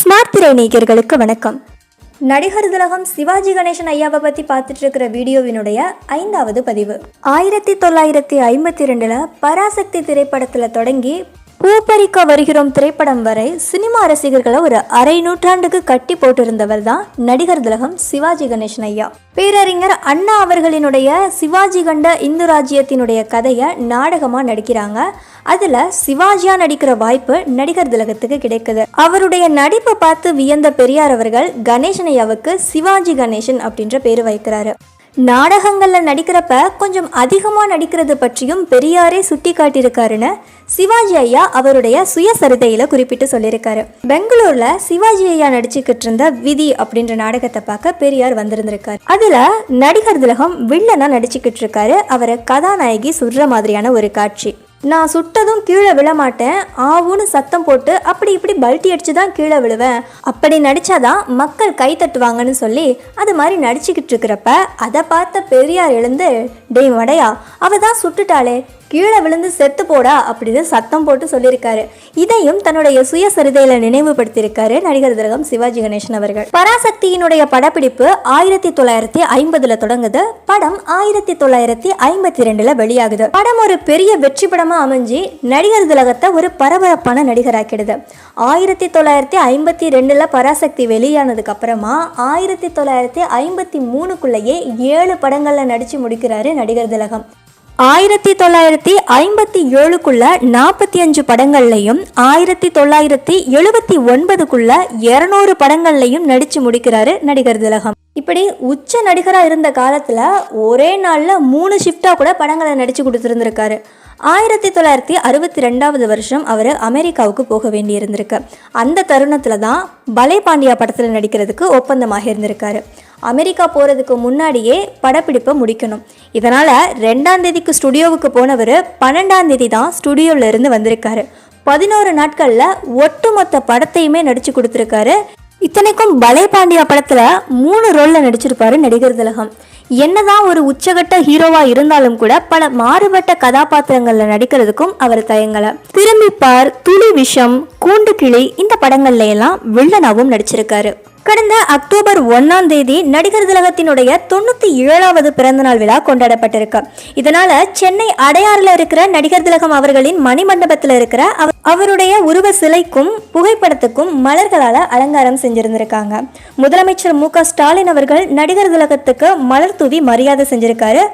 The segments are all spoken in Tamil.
ஸ்மார்ட் திரை நேயர்களுக்கு வணக்கம். நடிகர் திலகம் சிவாஜி கணேசன் ஐயாவை பற்றி பார்த்துட்டு இருக்கிற வீடியோவினுடைய ஐந்தாவது பதிவு. ஆயிரத்தி தொள்ளாயிரத்தி ஐம்பத்தி ரெண்டில் பராசக்தி திரைப்படத்தில் தொடங்கி பூப்பறிக்க வருகிறோம் திரைப்படம் வரை சினிமா ரசிகர்களை ஒரு அரை நூற்றாண்டுக்கு கட்டி போட்டிருந்தவர் தான் நடிகர் திலகம் சிவாஜி கணேசன் ஐயா. பேரறிஞர் அண்ணா அவர்களினுடைய சிவாஜி கண்ட இந்து ராஜ்யத்தினுடைய கதையை நாடகமாக நடிக்கிறாங்க. அதில் சிவாஜியா நடிக்கிற வாய்ப்பு நடிகர் திலகத்துக்கு கிடைக்குது. அவருடைய நடிப்பை பார்த்து வியந்த பெரியார் அவர்கள் கணேசன் ஐயாவுக்கு சிவாஜி கணேசன் அப்படின்ற பேர் வைக்கிறாரு. நாடகங்களில் நடிக்கிறப்ப கொஞ்சம் அதிகமாக நடிக்கிறது பற்றியும் பெரியாரே சுட்டி காட்டியிருக்காருன்னு சிவாஜி ஐயா அவருடைய சுயசரிதையில் குறிப்பிட்டு சொல்லியிருக்காரு. பெங்களூரில் சிவாஜி ஐயா நடிச்சுக்கிட்டு இருந்த விதி அப்படின்ற நாடகத்தை பார்க்க பெரியார் வந்திருந்திருக்காரு. அதில் நடிகர் திலகம் வில்லனாக நடிச்சுக்கிட்டு இருக்காரு. அவரை கதாநாயகி சுடுற மாதிரியான ஒரு காட்சி. நான் சுட்டதும் கீழே விழமாட்டேன். ஆவுன்னு சத்தம் போட்டு அப்படி இப்படி பல்ட்டி அடிச்சு தான் கீழே விழுவேன். அப்படி நடிச்சாதான் மக்கள் கை தட்டுவாங்கன்னு சொல்லி அது மாதிரி நடிச்சுக்கிட்டு இருக்கிறப்ப அதை பார்த்த பெரியார் எழுந்து டேய் வடையா அவ தான் சுட்டுட்டாளே கீழே விழுந்து செத்து போடா அப்படின்னு சத்தம் போட்டு சொல்லியிருக்காரு. இதையும் தன்னுடைய சுயசரிதையில நினைவுபடுத்தியிருக்காரு நடிகர் திலகம் சிவாஜி கணேசன் அவர்கள். பராசக்தியினுடைய படப்பிடிப்பு ஆயிரத்தி தொள்ளாயிரத்தி ஐம்பதுல தொடங்குது. படம் ஆயிரத்தி தொள்ளாயிரத்தி ஐம்பத்தி ரெண்டுல வெளியாகுது. படம் ஒரு பெரிய வெற்றி படமா அமைஞ்சு நடிகர் திலகத்தை ஒரு பரபரப்பான நடிகராக்கிடுது. ஆயிரத்தி தொள்ளாயிரத்தி ஐம்பத்தி ரெண்டுல பராசக்தி வெளியானதுக்கு அப்புறமா ஆயிரத்தி தொள்ளாயிரத்தி ஐம்பத்தி மூணுக்குள்ளேயே ஏழு படங்கள்ல நடிச்சு முடிக்கிறாரு நடிகர் திலகம். ஆயிரத்தி தொள்ளாயிரத்தி ஐம்பத்தி ஏழுக்குள்ள நாற்பத்தி அஞ்சு படங்கள்லையும் ஆயிரத்தி தொள்ளாயிரத்தி எழுபத்தி ஒன்பதுக்குள்ள இரநூறு படங்கள்லையும் நடித்து முடிக்கிறாரு நடிகர் திலகம். இப்படி உச்ச நடிகராக இருந்த காலத்தில் ஒரே நாளில் மூணு ஷிஃப்டாக கூட படங்களை நடித்து கொடுத்துருந்துருக்காரு. ஆயிரத்தி தொள்ளாயிரத்தி அறுபத்தி ரெண்டாவது வருஷம் அவர் அமெரிக்காவுக்கு போக வேண்டியிருந்திருக்கு அந்த தருணத்தில் தான் பலே பாண்டியா படத்தில் நடிக்கிறதுக்கு ஒப்பந்தமாக இருந்திருக்காரு. அமெரிக்கா போகிறதுக்கு முன்னாடியே படப்பிடிப்பை முடிக்கணும். இதனால் ரெண்டாம் தேதிக்கு ஸ்டுடியோவுக்கு போனவர் பன்னெண்டாம் தேதி தான் ஸ்டுடியோவில் இருந்து வந்திருக்காரு. பதினோரு நாட்களில் ஒட்டுமொத்த படத்தையுமே நடித்து கொடுத்துருக்காரு இத்தனைக்கும் பலே பாண்டியா படத்தில் மூணு ரோலில் நடிச்சிருப்பாரு நடிகர் திலகம். என்னதான் ஒரு உச்சகட்ட ஹீரோவா இருந்தாலும் கூட பல மாறுபட்ட கதாபாத்திரங்கள்ல நடிக்கிறதுக்கும் அவர் தயங்கலை. திரும்பிப்பார் துளி விஷம் கூண்டு கிளி இந்த படங்கள்ல எல்லாம் வில்லனாவும் நடிச்சிருக்காரு. கடந்த அக்டோபர் ஒன்னாம் தேதி நடிகர் திலகத்தினுடைய தொண்ணூற்றி ஏழாவது பிறந்தநாள் விழா கொண்டாடப்பட்டிருக்கு. இதனால சென்னை அடையாறுல இருக்கிற நடிகர் திலகம் அவர்களின் மணிமண்டபத்தில் இருக்கிற அவருடைய உருவ சிலைக்கும் புகைப்படத்துக்கும் மலர்களால் அலங்காரம் செஞ்சிருந்திருக்காங்க. முதலமைச்சர் மு க ஸ்டாலின் அவர்கள் நடிகர் திலகத்துக்கு மலர் தூவி மரியாதை செஞ்சிருக்காரு.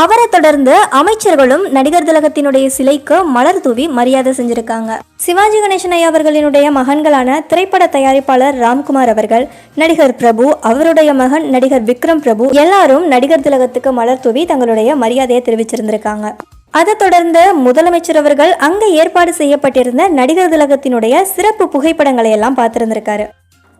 அவரை தொடர்ந்து அமைச்சர்களும் நடிகர் திலகத்தினுடைய சிலைக்கு மலர் தூவி மரியாதை செஞ்சிருக்காங்க. சிவாஜி கணேசன் ஐயா அவர்களினுடைய மகன்களான திரைப்பட தயாரிப்பாளர் ராம்குமார் அவர்கள் நடிகர் பிரபு அவருடைய மகன் நடிகர் விக்ரம் பிரபு எல்லாரும் நடிகர் திலகத்துக்கு மலர் தூவி தங்களுடைய மரியாதையை தெரிவிச்சிருந்திருக்காங்க. அதை தொடர்ந்து முதலமைச்சர் அவர்கள் அங்கே ஏற்பாடு செய்யப்பட்டிருந்த நடிகர் திலகத்தினுடைய சிறப்பு புகைப்படங்களை எல்லாம் பார்த்திருந்திருக்காரு.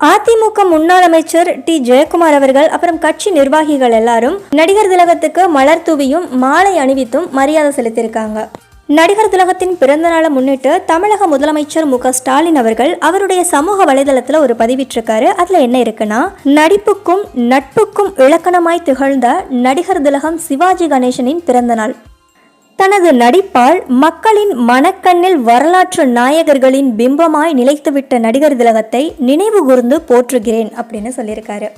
அதிமுக முன்னாள் அமைச்சர் டி. ஜெயக்குமார் அவர்கள் அப்புறம் கட்சி நிர்வாகிகள் எல்லாரும் நடிகர் திலகத்துக்கு மலர் தூவியும் மாலை அணிவித்தும் மரியாதை செலுத்தியிருக்காங்க. நடிகர் திலகத்தின் பிறந்த நாளை முன்னிட்டு தமிழக முதலமைச்சர் மு. ஸ்டாலின் அவர்கள் அவருடைய சமூக வலைதளத்தில் ஒரு பதிவிட்டிருக்காரு. அதில் என்ன இருக்குன்னா நடிப்புக்கும் நட்புக்கும் இலக்கணமாய் திகழ்ந்த நடிகர் திலகம் சிவாஜி கணேசனின் பிறந்த நாள். தனது நடிப்பால் மக்களின் மனக்கண்ணில் வரலாற்று நாயகர்களின் பிம்பமாய் நிலைத்துவிட்ட நடிகர் திலகத்தை நினைவுகூர்ந்து போற்றுகிறேன் அப்படின்னு சொல்லியிருக்காரு.